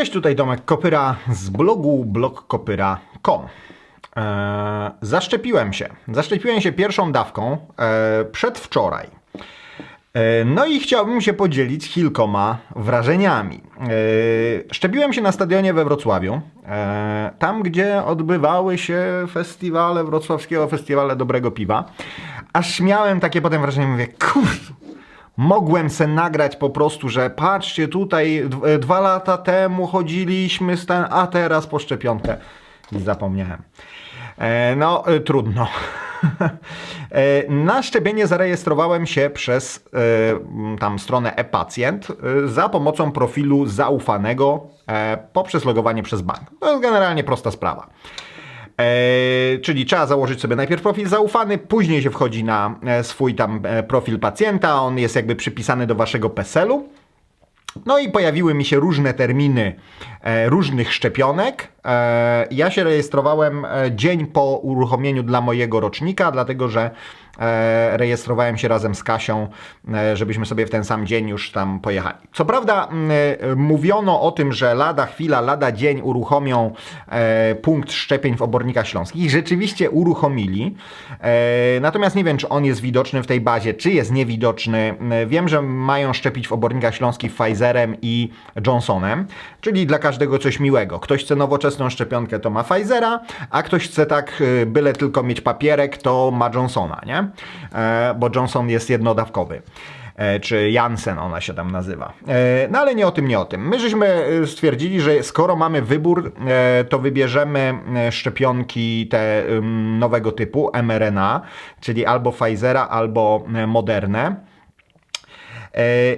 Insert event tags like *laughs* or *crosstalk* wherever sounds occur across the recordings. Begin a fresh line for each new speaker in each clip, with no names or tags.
Cześć, tutaj Tomek Kopyra z blogu blogkopyra.com. Eee, zaszczepiłem się. Zaszczepiłem się pierwszą dawką e, przedwczoraj. E, no i chciałbym się podzielić kilkoma wrażeniami. E, szczepiłem się na stadionie we Wrocławiu, e, tam gdzie odbywały się festiwale wrocławskiego festiwale dobrego piwa. Aż miałem takie potem wrażenie, mówię, Mogłem se nagrać po prostu, że patrzcie tutaj, d- dwa lata temu chodziliśmy, z ten, a teraz po szczepionkę. I zapomniałem. E, no, e, trudno. *laughs* e, na szczepienie zarejestrowałem się przez e, m, tam stronę e-pacjent e, za pomocą profilu zaufanego e, poprzez logowanie przez bank. To jest generalnie prosta sprawa. E, czyli trzeba założyć sobie najpierw profil zaufany, później się wchodzi na e, swój tam e, profil pacjenta, on jest jakby przypisany do waszego PESEL-u. No i pojawiły mi się różne terminy e, różnych szczepionek. E, ja się rejestrowałem dzień po uruchomieniu dla mojego rocznika, dlatego że rejestrowałem się razem z Kasią, e, żebyśmy sobie w ten sam dzień już tam pojechali. Co prawda e, mówiono o tym, że lada chwila, lada dzień uruchomią e, punkt szczepień w obornikach śląskich. Rzeczywiście uruchomili. E, natomiast nie wiem, czy on jest widoczny w tej bazie, czy jest niewidoczny. E, Wiem, że mają szczepić w obornikach śląskich Pfizerem i Johnsonem, czyli dla każdego coś miłego. Ktoś chce nowoczesną szczepionkę, to ma Pfizera, a ktoś chce tak e, byle tylko mieć papierek, to ma Johnsona, nie? E, Bo Johnson jest jednodawkowy e, czy Jansen ona się tam nazywa. E, No ale nie o tym, nie o tym. My żeśmy stwierdzili, że skoro mamy wybór, to wybierzemy szczepionki te nowego typu, mRNA, czyli albo Pfizera, albo e, Modernę. E,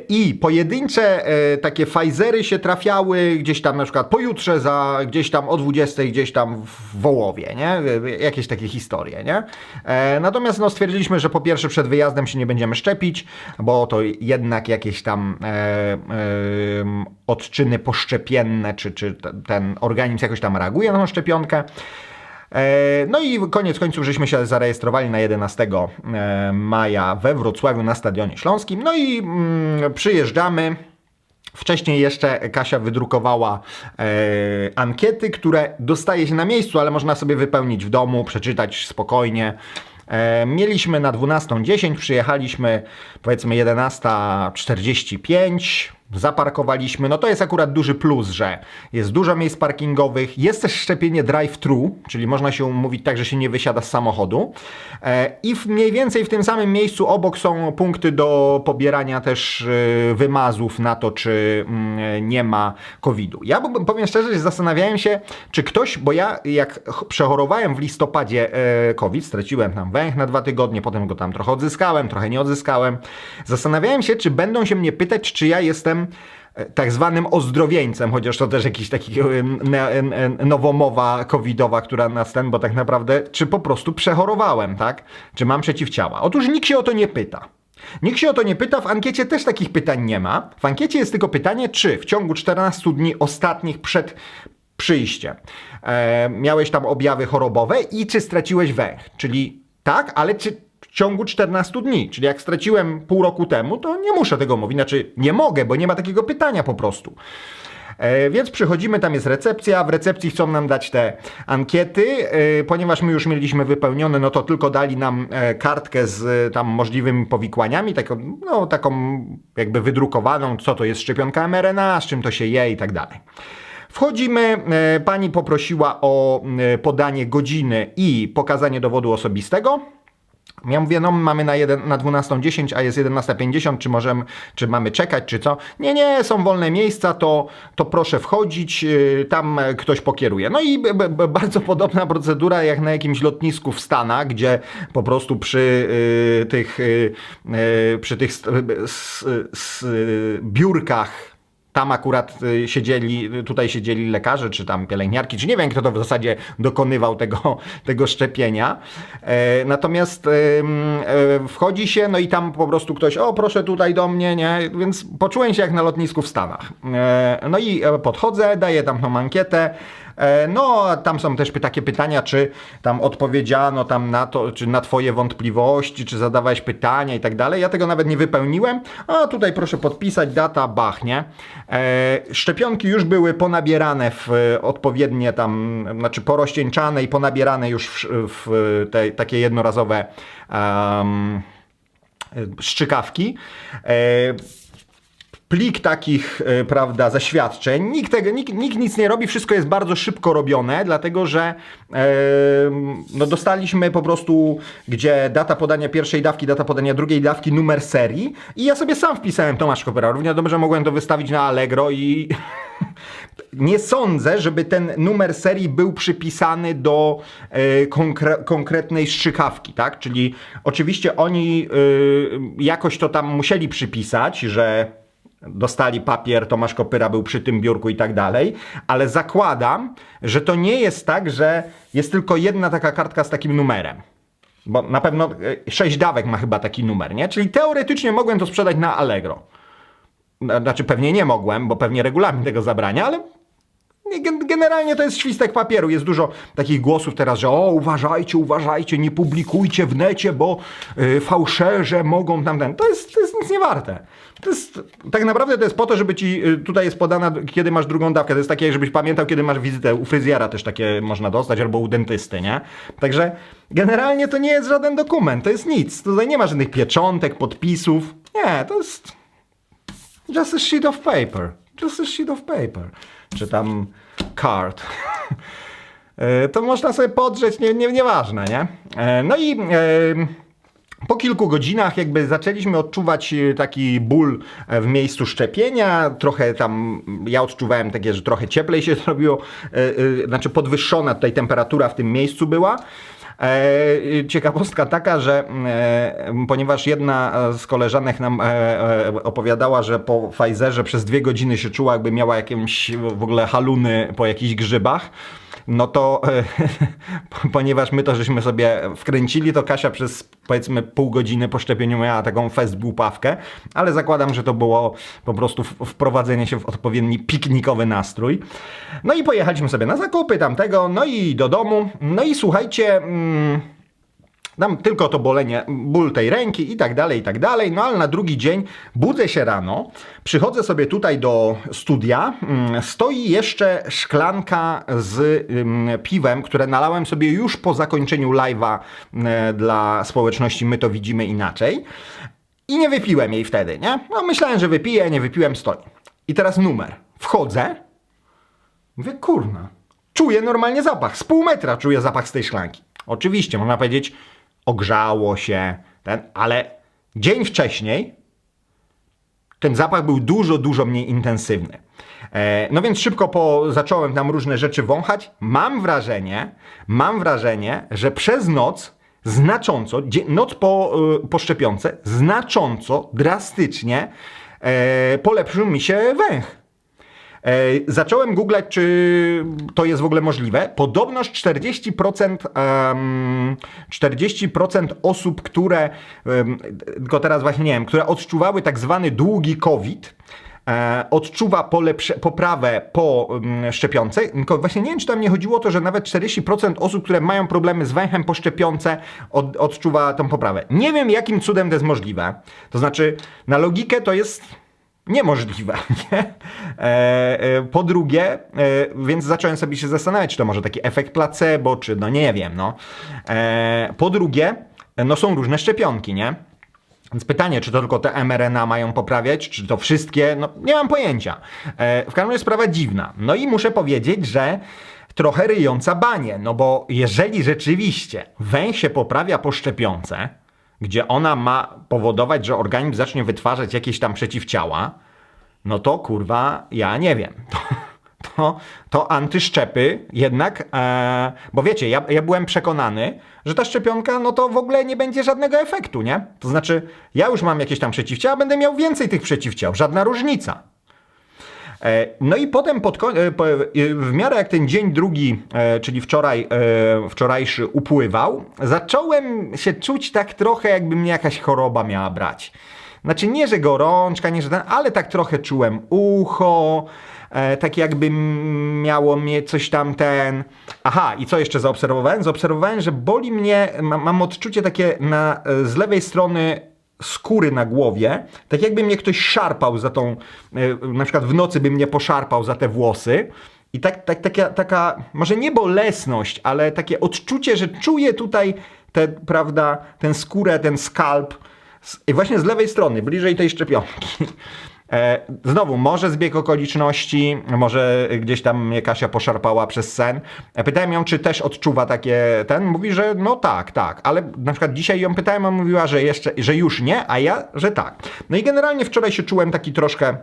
I pojedyncze e, takie Pfizery się trafiały gdzieś tam na przykład pojutrze za gdzieś tam o 20 gdzieś tam w Wołowie, nie? E, Jakieś takie historie, nie? E, Natomiast no, stwierdziliśmy, że po pierwsze przed wyjazdem się nie będziemy szczepić, bo to jednak jakieś tam e, e, odczyny poszczepienne, czy, czy te- ten organizm jakoś tam reaguje na tą szczepionkę. E, No i koniec końców, żeśmy się zarejestrowali na 11 e, maja we Wrocławiu na Stadionie Śląskim. No i mm, przyjeżdżamy. Wcześniej jeszcze Kasia wydrukowała e, ankiety, które dostaje się na miejscu, ale można sobie wypełnić w domu, przeczytać spokojnie. E, mieliśmy na 12.10, przyjechaliśmy powiedzmy 11.45, zaparkowaliśmy. No to jest akurat duży plus, że jest dużo miejsc parkingowych, jest też szczepienie drive-thru, czyli można się umówić tak, że się nie wysiada z samochodu. E, I w, mniej więcej w tym samym miejscu obok są punkty do pobierania też e, wymazów na to, czy mm, nie ma COVID-u. Ja powiem szczerze, że zastanawiałem się, czy ktoś, bo ja jak ch- przechorowałem w listopadzie e, COVID, straciłem tam węch na dwa tygodnie, potem go tam trochę odzyskałem, trochę nie odzyskałem. Zastanawiałem się, czy będą się mnie pytać, czy ja jestem e, tak zwanym ozdrowieńcem, chociaż to też jakiś taki e, e, nowomowa covidowa, która nas ten, bo tak naprawdę, czy po prostu przechorowałem, tak? Czy mam przeciwciała? Otóż nikt się o to nie pyta. Nikt się o to nie pyta, w ankiecie też takich pytań nie ma. W ankiecie jest tylko pytanie, czy w ciągu 14 dni ostatnich przed przyjściem e, miałeś tam objawy chorobowe i czy straciłeś węch. Czyli tak, ale czy ciągu 14 dni, czyli jak straciłem pół roku temu, to nie muszę tego mówić, znaczy nie mogę, bo nie ma takiego pytania po prostu. E, Więc przychodzimy, tam jest recepcja, w recepcji chcą nam dać te ankiety, e, ponieważ my już mieliśmy wypełnione, no to tylko dali nam e, kartkę z e, tam możliwymi powikłaniami, taką, no, taką jakby wydrukowaną, co to jest szczepionka mRNA, z czym to się je i tak dalej. Wchodzimy, e, pani poprosiła o e, podanie godziny i pokazanie dowodu osobistego. Ja mówię, no mamy na, jeden, na 12.10, a jest 11.50, czy możemy, czy mamy czekać, czy co? Nie, nie, są wolne miejsca, to, to proszę wchodzić, yy, tam ktoś pokieruje. No i b, b, bardzo podobna procedura jak na jakimś lotnisku w Stanach, gdzie po prostu przy yy, tych, yy, przy tych s, s, s, biurkach tam akurat y, siedzieli, y, tutaj siedzieli lekarze, czy tam pielęgniarki, czy nie wiem, kto to w zasadzie dokonywał tego, *laughs* tego szczepienia. E, natomiast e, wchodzi się, no i tam po prostu ktoś, o proszę tutaj do mnie, nie? Więc poczułem się jak na lotnisku w Stanach. E, no i podchodzę, daję tam tą ankietę. E, No, tam są też takie pytania, czy tam odpowiedziano tam na to, czy na twoje wątpliwości, czy zadawałeś pytania i tak dalej. Ja tego nawet nie wypełniłem. A tutaj proszę podpisać, data, bach, nie? E, Szczepionki już były ponabierane w odpowiednie tam, znaczy porozcieńczane i ponabierane już w, w te takie jednorazowe em, szczykawki. Plik takich, e, prawda, zaświadczeń. Nikt, tego, nikt, nikt nic nie robi, wszystko jest bardzo szybko robione, dlatego że e, no dostaliśmy po prostu, gdzie data podania pierwszej dawki, data podania drugiej dawki, numer serii i ja sobie sam wpisałem Tomasz Kopera. Równie dobrze mogłem to wystawić na Allegro i *laughs* nie sądzę, żeby ten numer serii był przypisany do e, konkre- konkretnej strzykawki, tak? Czyli oczywiście oni jakoś to tam musieli przypisać, że dostali papier, Tomasz Kopyra był przy tym biurku i tak dalej, ale zakładam, że to nie jest tak, że jest tylko jedna taka kartka z takim numerem. Bo na pewno e, sześć dawek ma chyba taki numer, nie? Czyli teoretycznie mogłem to sprzedać na Allegro. Znaczy pewnie nie mogłem, bo pewnie regulamin tego zabrania, ale generalnie to jest świstek papieru. Jest dużo takich głosów teraz, że o, uważajcie, uważajcie, nie publikujcie w necie, bo y, fałszerze mogą tam ten. To jest, to jest nic nie warte. To jest, tak naprawdę to jest po to, żeby ci, y, tutaj jest podana, kiedy masz drugą dawkę. To jest takie, żebyś pamiętał, kiedy masz wizytę u fryzjera też takie można dostać, albo u dentysty, nie? Także generalnie to nie jest żaden dokument, to jest nic. Tutaj nie ma żadnych pieczątek, podpisów. Nie, to jest Just a sheet of paper. Just a sheet of paper. Czy tam card. E, to można sobie podrzeć, nie, nie, nieważne, nie? E, No i e, po kilku godzinach jakby zaczęliśmy odczuwać taki ból w miejscu szczepienia. Trochę tam, ja odczuwałem takie, że trochę cieplej się *laughs* zrobiło, znaczy podwyższona tutaj temperatura w tym miejscu była. E, Ciekawostka taka, że e, ponieważ jedna z koleżanek nam e, opowiadała, że po Pfizerze przez dwie godziny się czuła, jakby miała jakieś w ogóle haluny po jakichś grzybach, no to e, *laughs* ponieważ my to żeśmy sobie wkręcili, to Kasia przez powiedzmy pół godziny po szczepieniu miała taką fest głupawkę, ale zakładam, że to było po prostu wprowadzenie się w odpowiedni piknikowy nastrój. No i pojechaliśmy sobie na zakupy tamtego, no i do domu. No i słuchajcie, mm, tam tylko to bolenie, ból tej ręki i tak dalej, i tak dalej. No ale na drugi dzień budzę się rano, przychodzę sobie tutaj do studia, mm, stoi jeszcze szklanka z piwem, które nalałem sobie już po zakończeniu live'a dla społeczności My to widzimy inaczej. I nie wypiłem jej wtedy, nie? No myślałem, że wypiję, nie wypiłem, stoi. I teraz numer. Wchodzę, Mówię, kurna, czuję normalnie zapach. Z pół metra czuję zapach z tej szklanki. Oczywiście, można powiedzieć, ogrzało się, ten, ale dzień wcześniej ten zapach był dużo, dużo mniej intensywny. E, no więc szybko po, zacząłem tam różne rzeczy wąchać. Mam wrażenie, mam wrażenie, że przez noc znacząco, noc po, y, po szczepionce, znacząco, drastycznie e, polepszył mi się węch. E, Zacząłem googlać, czy to jest w ogóle możliwe. Podobność 40%, em, 40% osób, które, tylko teraz właśnie nie wiem, które odczuwały tak zwany długi COVID, e, odczuwa poprawę po szczepionce. Tylko właśnie nie wiem, czy tam nie chodziło o to, że nawet 40% osób, które mają problemy z węchem po szczepionce, od, odczuwa tą poprawę. Nie wiem, jakim cudem to jest możliwe. To znaczy, na logikę to jest niemożliwe. *laughs* Nie? E, e, po drugie, e, więc zacząłem sobie się zastanawiać, czy to może taki efekt placebo, czy no nie wiem. No. Po drugie, no są różne szczepionki, nie? Więc pytanie, czy to tylko te mRNA mają poprawiać, czy to wszystkie, no nie mam pojęcia. E, w każdym razie sprawa dziwna. No i muszę powiedzieć, że trochę ryjąca banie, no bo jeżeli rzeczywiście węch się poprawia po szczepionce, gdzie ona ma powodować, że organizm zacznie wytwarzać jakieś tam przeciwciała, no to kurwa, ja nie wiem. *laughs* To, to, to antyszczepy jednak, e, bo wiecie, ja, ja byłem przekonany, że ta szczepionka, no to w ogóle nie będzie żadnego efektu, nie? To znaczy, ja już mam jakieś tam przeciwciała, będę miał więcej tych przeciwciał, żadna różnica. E, No i potem pod, e, e, w miarę jak ten dzień drugi, czyli wczoraj, wczorajszy upływał, zacząłem się czuć tak trochę jakby mnie jakaś choroba miała brać. Znaczy nie, że gorączka, nie, że ten, ale tak trochę czułem ucho, tak jakby miało mnie coś tam ten... Aha, i co jeszcze zaobserwowałem? Zaobserwowałem, że boli mnie, ma, mam odczucie takie na, z lewej strony skóry na głowie, tak jakby mnie ktoś szarpał za tą, e, na przykład w nocy by mnie poszarpał za te włosy. I tak, tak, taka, taka, może nie bolesność, ale takie odczucie, że czuję tutaj te, prawda, tę skórę, ten skalp i właśnie z lewej strony, bliżej tej szczepionki. E, znowu, może zbieg okoliczności, może gdzieś tam mnie Kasia poszarpała przez sen. E, pytałem ją, czy też odczuwa takie ten. Mówi, że no tak, tak, ale na przykład dzisiaj ją pytałem, a mówiła, że jeszcze, że już nie, a ja, że tak. No i generalnie wczoraj się czułem taki troszkę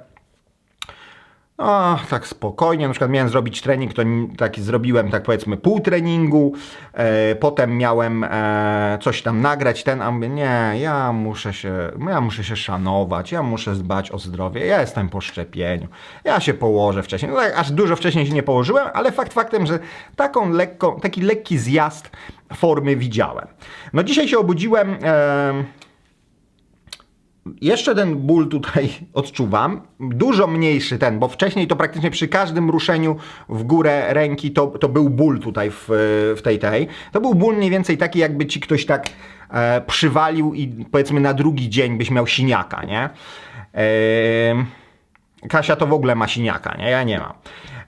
o, tak spokojnie, na przykład miałem zrobić trening, to taki zrobiłem, tak powiedzmy, pół treningu, e, potem miałem e, coś tam nagrać, ten, a mówię, nie, ja muszę się, ja muszę się szanować, ja muszę dbać o zdrowie, ja jestem po szczepieniu, ja się położę wcześniej, no tak, aż dużo wcześniej się nie położyłem, ale fakt faktem, że taką lekko, taki lekki zjazd formy widziałem. No dzisiaj się obudziłem... E, jeszcze ten ból tutaj *laughs* odczuwam, dużo mniejszy ten, bo wcześniej to praktycznie przy każdym ruszeniu w górę ręki to, to był ból tutaj w, w tej tej. To był ból mniej więcej taki, jakby ci ktoś tak e, przywalił i powiedzmy na drugi dzień byś miał siniaka, nie? E, Kasia to w ogóle ma siniaka, nie? Ja nie mam.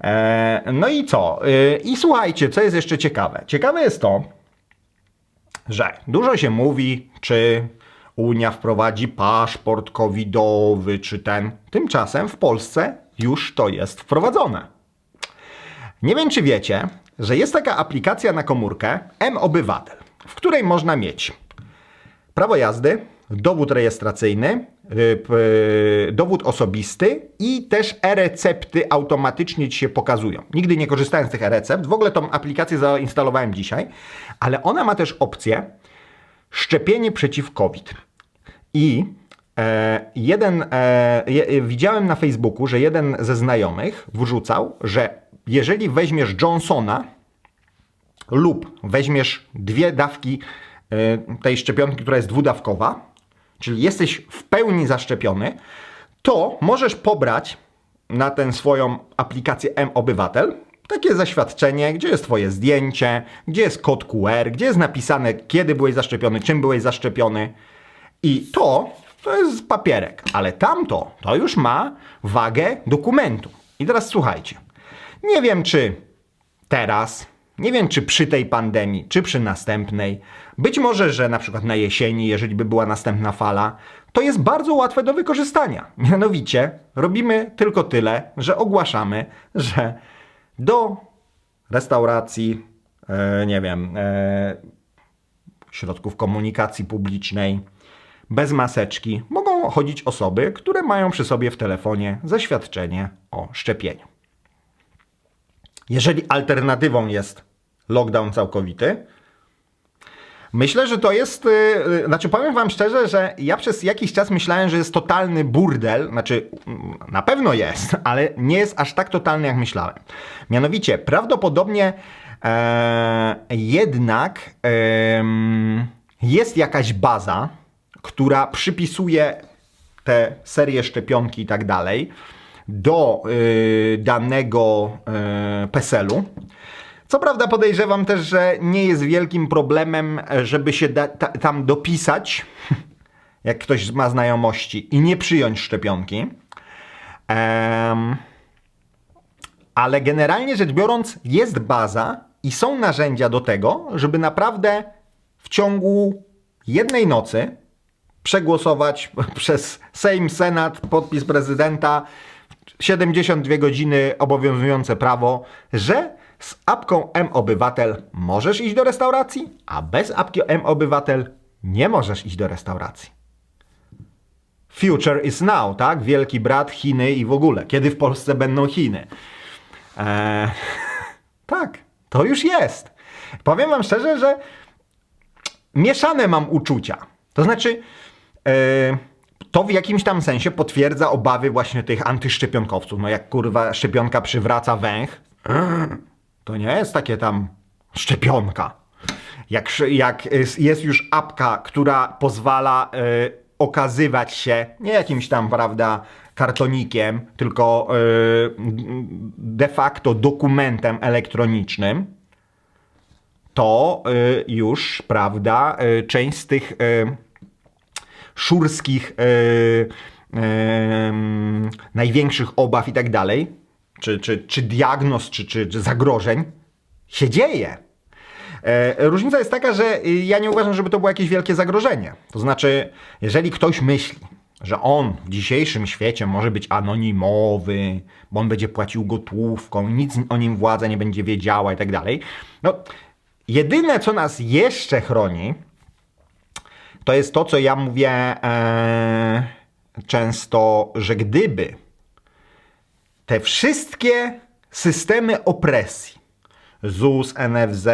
E, no i co? E, I słuchajcie, co jest jeszcze ciekawe? Ciekawe jest to, że dużo się mówi, czy Unia wprowadzi paszport covidowy, czy ten. Tymczasem w Polsce już to jest wprowadzone. Nie wiem, czy wiecie, że jest taka aplikacja na komórkę M-Obywatel, w której można mieć prawo jazdy, dowód rejestracyjny, y, p- dowód osobisty i też e-recepty automatycznie ci się pokazują. Nigdy nie korzystałem z tych e-recept, w ogóle tą aplikację zainstalowałem dzisiaj, ale ona ma też opcję szczepienie przeciw COVID. I e, jeden, e, je, widziałem na Facebooku, że jeden ze znajomych wrzucał, że jeżeli weźmiesz Johnsona lub weźmiesz dwie dawki e, tej szczepionki, która jest dwudawkowa, czyli jesteś w pełni zaszczepiony, to możesz pobrać na tę swoją aplikację M-Obywatel takie zaświadczenie, gdzie jest Twoje zdjęcie, gdzie jest kod QR, gdzie jest napisane, kiedy byłeś zaszczepiony, czym byłeś zaszczepiony. I to, to jest papierek, ale tamto, to już ma wagę dokumentu. I teraz słuchajcie. Nie wiem, czy teraz, nie wiem, czy przy tej pandemii, czy przy następnej, być może, że na przykład na jesieni, jeżeli by była następna fala, to jest bardzo łatwe do wykorzystania. Mianowicie robimy tylko tyle, że ogłaszamy, że do restauracji, e, nie wiem, e, środków komunikacji publicznej, bez maseczki mogą chodzić osoby, które mają przy sobie w telefonie zaświadczenie o szczepieniu. Jeżeli alternatywą jest lockdown całkowity, myślę, że to jest. Yy, znaczy, powiem Wam szczerze, że ja przez jakiś czas myślałem, że jest totalny burdel. Znaczy, mm, na pewno jest, *laughs* ale nie jest aż tak totalny, jak myślałem. Mianowicie, prawdopodobnie e, jednak em, jest jakaś baza, która przypisuje te serie szczepionki i tak dalej do y, danego y, PESEL-u. Co prawda podejrzewam też, że nie jest wielkim problemem, żeby się da, ta, tam dopisać, *laughs* jak ktoś ma znajomości i nie przyjąć szczepionki. Em, ale generalnie rzecz biorąc, jest baza i są narzędzia do tego, żeby naprawdę w ciągu jednej nocy przegłosować *laughs* przez Sejm, Senat, podpis prezydenta, 72 godziny obowiązujące prawo, że z apką M-Obywatel możesz iść do restauracji, a bez apki M-Obywatel nie możesz iść do restauracji. Future is now, tak? Wielki brat, Chiny i w ogóle. Kiedy w Polsce będą Chiny? Eee, *laughs* tak, to już jest. Powiem Wam szczerze, że mieszane mam uczucia. To znaczy, e, to w jakimś tam sensie potwierdza obawy właśnie tych antyszczepionkowców. No jak kurwa szczepionka przywraca węch, to nie jest takie tam szczepionka. Jak, jak jest- już apka, która pozwala e, okazywać się nie jakimś tam, prawda, kartonikiem, tylko y, de facto dokumentem elektronicznym, to y, już, prawda, y, część z tych y, szurskich y, em, największych obaw i tak dalej, czy, czy, czy diagnoz, czy, czy, czy zagrożeń się dzieje. E, Różnica jest taka, że ja nie uważam, żeby to było jakieś wielkie zagrożenie. To znaczy, jeżeli ktoś myśli, że on w dzisiejszym świecie może być anonimowy, bo on będzie płacił gotówką, nic o nim władza nie będzie wiedziała i tak dalej, no jedyne, co nas jeszcze chroni, to jest to, co ja mówię e, często, że gdyby te wszystkie systemy opresji, ZUS, NFZ,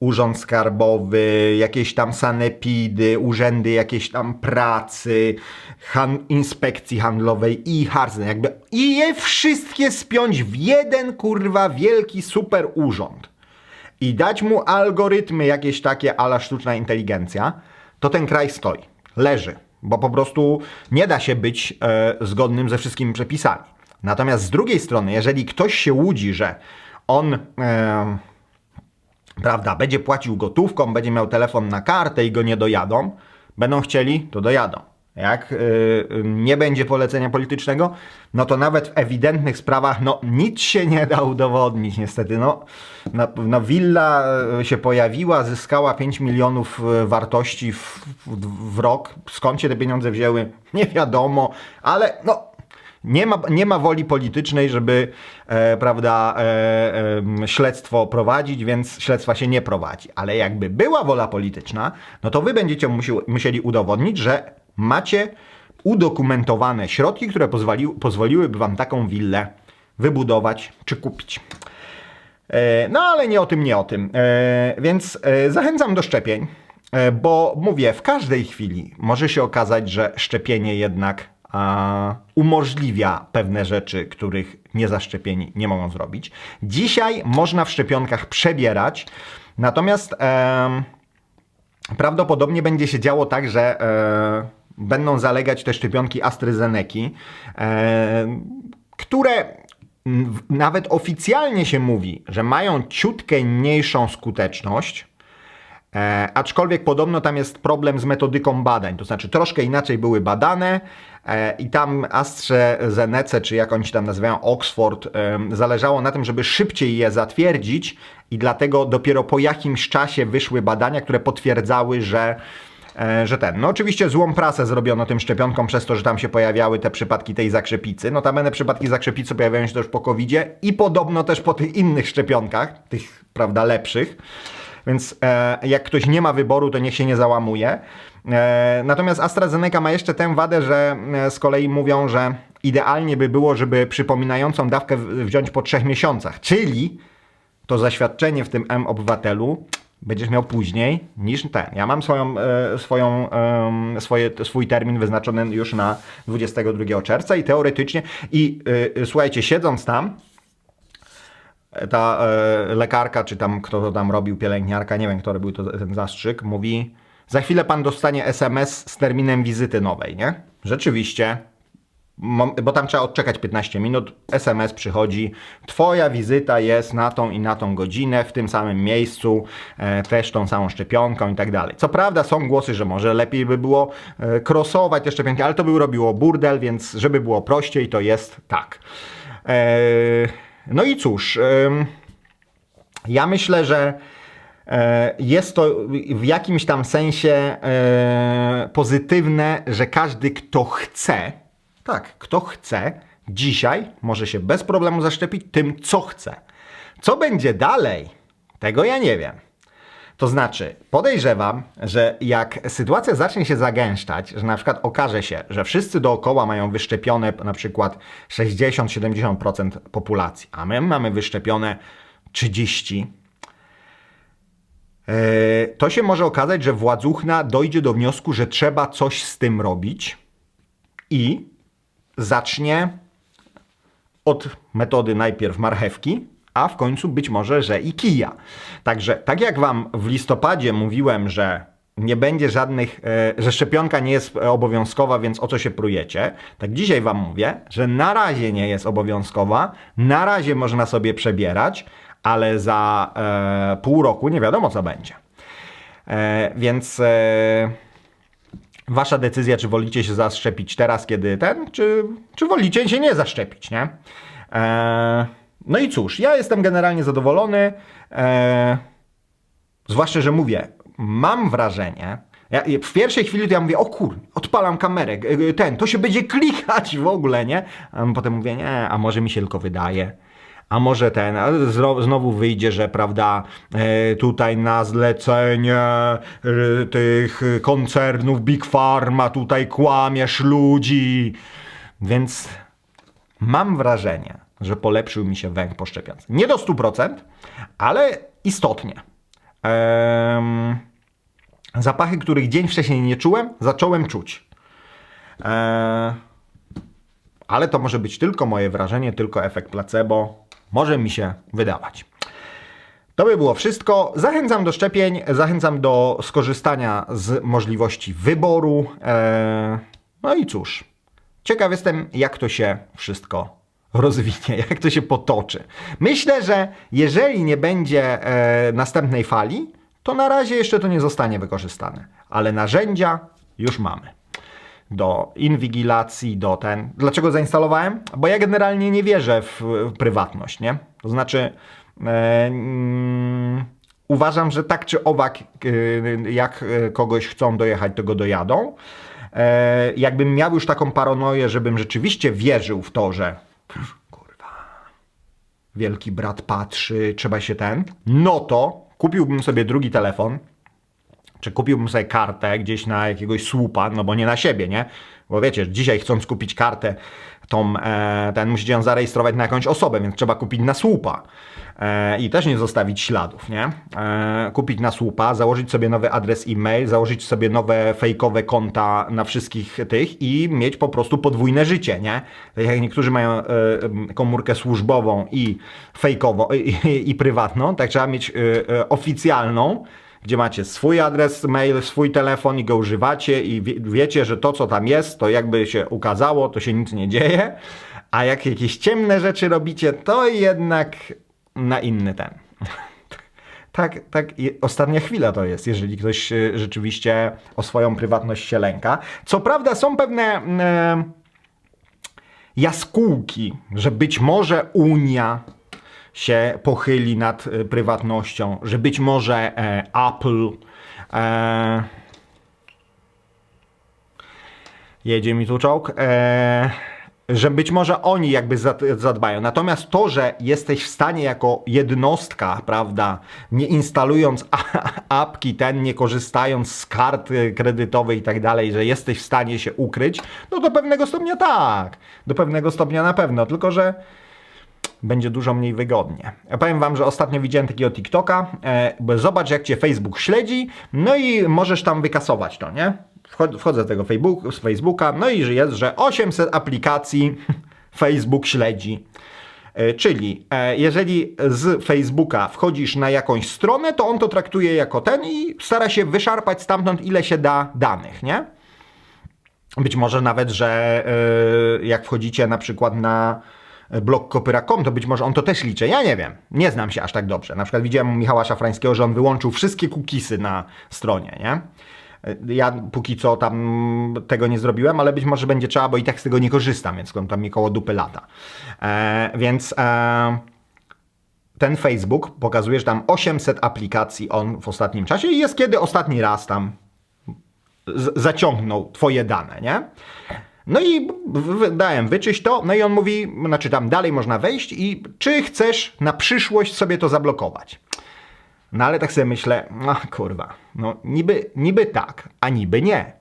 Urząd Skarbowy, jakieś tam sanepidy, urzędy jakieś tam pracy, han- inspekcji handlowej i harcne, jakby i je wszystkie spiąć w jeden kurwa wielki super urząd. I dać mu algorytmy jakieś takie ala sztuczna inteligencja, to ten kraj stoi, leży, bo po prostu nie da się być e, zgodnym ze wszystkimi przepisami. Natomiast z drugiej strony, jeżeli ktoś się łudzi, że on e, prawda, będzie płacił gotówką, będzie miał telefon na kartę i go nie dojadą, będą chcieli, to dojadą. Jak yy, nie będzie polecenia politycznego, no to nawet w ewidentnych sprawach, no nic się nie da udowodnić niestety. No, no, no willa y, się pojawiła, zyskała 5 milionów y, wartości w, w, w rok. Skąd się te pieniądze wzięły? Nie wiadomo, ale no nie ma, nie ma woli politycznej, żeby e, prawda, e, e, śledztwo prowadzić, więc śledztwa się nie prowadzi. Ale jakby była wola polityczna, no to wy będziecie musi, musieli udowodnić, że macie udokumentowane środki, które pozwoli, pozwoliłyby wam taką willę wybudować czy kupić. E, No ale nie o tym, nie o tym. E, Więc e, zachęcam do szczepień, e, bo mówię, w każdej chwili może się okazać, że szczepienie jednak umożliwia pewne rzeczy, których niezaszczepieni nie mogą zrobić. Dzisiaj można w szczepionkach przebierać, natomiast em, prawdopodobnie będzie się działo tak, że e, będą zalegać te szczepionki AstraZeneca, e, które nawet oficjalnie się mówi, że mają ciutkę mniejszą skuteczność, E, aczkolwiek podobno tam jest problem z metodyką badań, to znaczy troszkę inaczej były badane e, i tam AstraZeneca, czy jak oni się tam nazywają, Oxford, em, zależało na tym, żeby szybciej je zatwierdzić i dlatego dopiero po jakimś czasie wyszły badania, które potwierdzały, że e, że ten. No oczywiście złą prasę zrobiono tym szczepionkom przez to, że tam się pojawiały te przypadki tej zakrzepicy. Notabene przypadki zakrzepicy pojawiają się też po covidzie i podobno też po tych innych szczepionkach, tych, prawda, lepszych. Więc e, jak ktoś nie ma wyboru, to niech się nie załamuje. E, natomiast AstraZeneca ma jeszcze tę wadę, że e, z kolei mówią, że idealnie by było, żeby przypominającą dawkę wziąć po trzech miesiącach. Czyli to zaświadczenie w tym M-Obywatelu będziesz miał później niż ten. Ja mam swoją, e, swoją, swoje, swój termin wyznaczony już na 22 czerwca i teoretycznie, i e, słuchajcie, siedząc tam, ta e, lekarka, czy tam kto to tam robił, pielęgniarka, nie wiem kto robił to, ten zastrzyk, mówi za chwilę pan dostanie SMS z terminem wizyty nowej, nie? Rzeczywiście, bo tam trzeba odczekać 15 minut, SMS przychodzi, twoja wizyta jest na tą i na tą godzinę, w tym samym miejscu, e, też tą samą szczepionką i tak dalej. Co prawda są głosy, że może lepiej by było e, krosować te szczepionki, ale to by robiło burdel, więc żeby było prościej, to jest tak. E, no i cóż, ja myślę, że e, jest to w jakimś tam sensie e, pozytywne, że każdy, kto chce, tak, kto chce, dzisiaj może się bez problemu zaszczepić tym, co chce. Co będzie dalej, tego ja nie wiem. To znaczy, podejrzewam, że jak sytuacja zacznie się zagęszczać, że na przykład okaże się, że wszyscy dookoła mają wyszczepione na przykład 60-70% populacji, a my mamy wyszczepione 30%, e, to się może okazać, że władzuchna dojdzie do wniosku, że trzeba coś z tym robić i zacznie od metody najpierw marchewki, a w końcu być może, że i kija. Także tak jak Wam w listopadzie mówiłem, że nie będzie żadnych, e, że szczepionka nie jest obowiązkowa, więc o co się prujecie, tak dzisiaj Wam mówię, że na razie nie jest obowiązkowa, na razie można sobie przebierać, ale za e, pół roku nie wiadomo co będzie. E, więc e, Wasza decyzja, czy wolicie się zaszczepić teraz, kiedy ten, czy, czy wolicie się nie zaszczepić, nie? E, no i cóż, ja jestem generalnie zadowolony. E, zwłaszcza, że mówię, mam wrażenie, ja, w pierwszej chwili to ja mówię, o kur, odpalam kamerę, ten, to się będzie klikać w ogóle, nie? A potem mówię, nie, a może mi się tylko wydaje. A może ten, a znowu wyjdzie, że prawda, e, tutaj na zlecenie tych koncernów Big Pharma tutaj kłamiesz ludzi. Więc mam wrażenie, że polepszył mi się węch po szczepionce. Nie do 100%, ale istotnie. Em, zapachy, których dzień wcześniej nie czułem, zacząłem czuć. E, ale to może być tylko moje wrażenie, tylko efekt placebo. Może mi się wydawać. To by było wszystko. Zachęcam do szczepień, zachęcam do skorzystania z możliwości wyboru. E, no i cóż, ciekaw jestem, jak to się wszystko rozwinie, *laughs* jak to się potoczy. Myślę, że jeżeli nie będzie e, następnej fali, to na razie jeszcze to nie zostanie wykorzystane, ale narzędzia już mamy do inwigilacji, do ten. Dlaczego zainstalowałem? Bo ja generalnie nie wierzę w, prywatność, nie? To znaczy, e, mm, uważam, że tak czy owak, e, jak e, kogoś chcą dojechać, to go dojadą. E, jakbym miał już taką paranoję, żebym rzeczywiście wierzył w to, że kurwa, wielki brat patrzy, trzeba się ten, no to kupiłbym sobie drugi telefon, czy kupiłbym sobie kartę gdzieś na jakiegoś słupa, no bo nie na siebie, nie? Bo wiecie, dzisiaj chcąc kupić kartę, tą, e, ten musicie ją zarejestrować na jakąś osobę, więc trzeba kupić na słupa. E, I też nie zostawić śladów, nie? E, kupić na słupa, założyć sobie nowy adres e-mail, założyć sobie nowe fejkowe konta na wszystkich tych i mieć po prostu podwójne życie, nie? Tak jak niektórzy mają e, komórkę służbową i fejkową i, i, i prywatną, tak trzeba mieć e, e, oficjalną, gdzie macie swój adres mail, swój telefon i go używacie i wie, wiecie, że to, co tam jest, to jakby się ukazało, to się nic nie dzieje, a jak jakieś ciemne rzeczy robicie, to jednak na inny ten. *laughs* Tak, tak, ostatnia chwila to jest, jeżeli ktoś e, rzeczywiście o swoją prywatność się lęka. Co prawda są pewne e, jaskółki, że być może Unia się pochyli nad e, prywatnością, że być może e, Apple e, jedzie mi tu czołg, że być może oni jakby za- zadbają. Natomiast to, że jesteś w stanie jako jednostka, prawda, nie instalując apki, ten, nie korzystając z kart kredytowej i tak dalej, że jesteś w stanie się ukryć, no do pewnego stopnia tak. Do pewnego stopnia na pewno, tylko że będzie dużo mniej wygodnie. Ja powiem wam, że ostatnio widziałem takiego TikToka, e, zobacz jak cię Facebook śledzi, no i możesz tam wykasować to, nie? Wchod- Wchodzę z tego Facebook, z Facebooka, no i jest, że 800 aplikacji *laughs* Facebook śledzi. E, Czyli e, jeżeli z Facebooka wchodzisz na jakąś stronę, to on to traktuje jako ten i stara się wyszarpać stamtąd ile się da danych, nie? Być może nawet, że jak wchodzicie na przykład na blog kopyra.com, to być może on to też liczy. Ja nie wiem. Nie znam się aż tak dobrze. Na przykład widziałem Michała Szafrańskiego, że on wyłączył wszystkie cookiesy na stronie, nie? Y, Ja póki co tam tego nie zrobiłem, ale być może będzie trzeba, bo i tak z tego nie korzystam, więc tam mi koło dupy lata. E, więc e, ten Facebook pokazuje, że tam 800 aplikacji on w ostatnim czasie i jest kiedy ostatni raz tam zaciągnął twoje dane, nie? No i dałem wyczyść to, no i on mówi, znaczy tam dalej można wejść i czy chcesz na przyszłość sobie to zablokować? No ale tak sobie myślę, no kurwa, no niby, niby tak, a niby nie.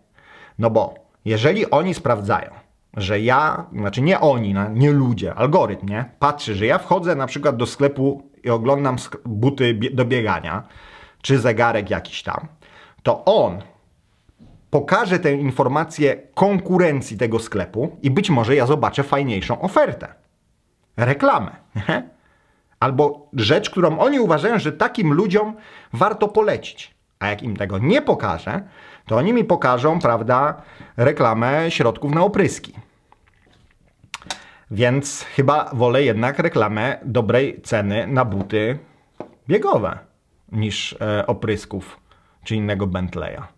No bo jeżeli oni sprawdzają, że ja, znaczy nie oni, nie ludzie, algorytm, nie? Patrzy, że ja wchodzę na przykład do sklepu i oglądam buty do biegania, czy zegarek jakiś tam, to on pokaże tę informację konkurencji tego sklepu i być może ja zobaczę fajniejszą ofertę. Reklamę. Albo rzecz, którą oni uważają, że takim ludziom warto polecić. A jak im tego nie pokażę, to oni mi pokażą, prawda, reklamę środków na opryski. Więc chyba wolę jednak reklamę dobrej ceny na buty biegowe niż e, oprysków czy innego Bentleya.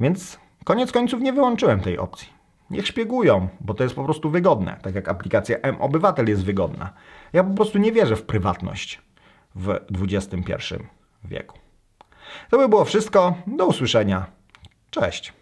Więc koniec końców nie wyłączyłem tej opcji. Niech szpiegują, bo to jest po prostu wygodne, tak jak aplikacja M-Obywatel jest wygodna. Ja po prostu nie wierzę w prywatność w XXI wieku. To by było wszystko. Do usłyszenia. Cześć.